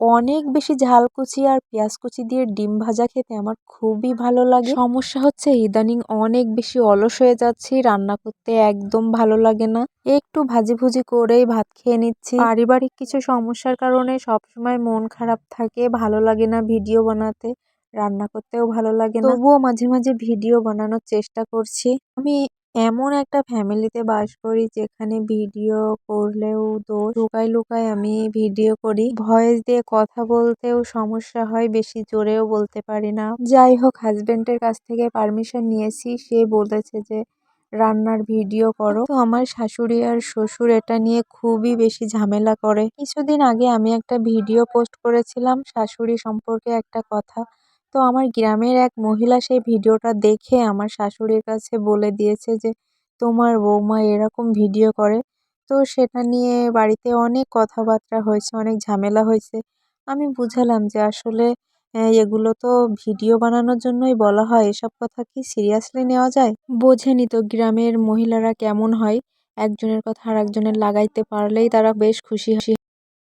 অনেক বেশি ঝাল কুচি আর পেঁয়াজ কুচি দিয়ে ডিম ভাজা খেতে আমার খুবই ভালো লাগে। সমস্যা হচ্ছে ইদানিং অনেক বেশি অলস হয়ে যাচ্ছি, রান্না করতে একদম ভালো লাগে না। একটু ভাজি ভুজি করেই ভাত খেয়ে নিচ্ছি। পারিবারিক কিছু সমস্যার কারণে সবসময় মন খারাপ থাকে, ভালো লাগে না ভিডিও বানাতে, রান্না করতেও ভালো লাগে না। তবুও মাঝে মাঝে ভিডিও বানানোর চেষ্টা করছি। আমি এমন একটা ফ্যামিলিতে বাস করি যেখানে ভিডিও করলেও দোষ। লুকায় লুকায় আমি ভিডিও করি। ভয়েস দিয়ে কথা বলতেও সমস্যা হয়, বেশি জোরেও বলতে পারি না। যাই হোক হাজবেন্ডের কাছ থেকে পারমিশন নিয়েছি। সে বলেছে যে, রান্নার ভিডিও করো। তো আমার শাশুড়ি আর শ্বশুর এটা নিয়ে খুবই বেশি ঝামেলা করে। কিছুদিন আগে আমি একটা ভিডিও পোস্ট করেছিলাম। শাশুড়ি সম্পর্কে একটা কথা। তো আমার গ্রামের এক মহিলা সেই ভিডিওটা দেখে আমার শাশুড়ির কাছে বলে দিয়েছে যে, তোমার বৌমা এরকম ভিডিও করে। তো সেটা নিয়ে বাড়িতে অনেক কথাবার্তা হয়েছে, অনেক ঝামেলা হয়েছে। আমি বুঝালাম যে আসলে এগুলো তো ভিডিও বানানোর জন্যই বলা হয়। এসব কথা কি সিরিয়াসলি নেওয়া যায়? বোঝেনি তো গ্রামের মহিলারা কেমন হয়। একজনের কথা আর একজনের লাগাইতে পারলেই তারা বেশ খুশি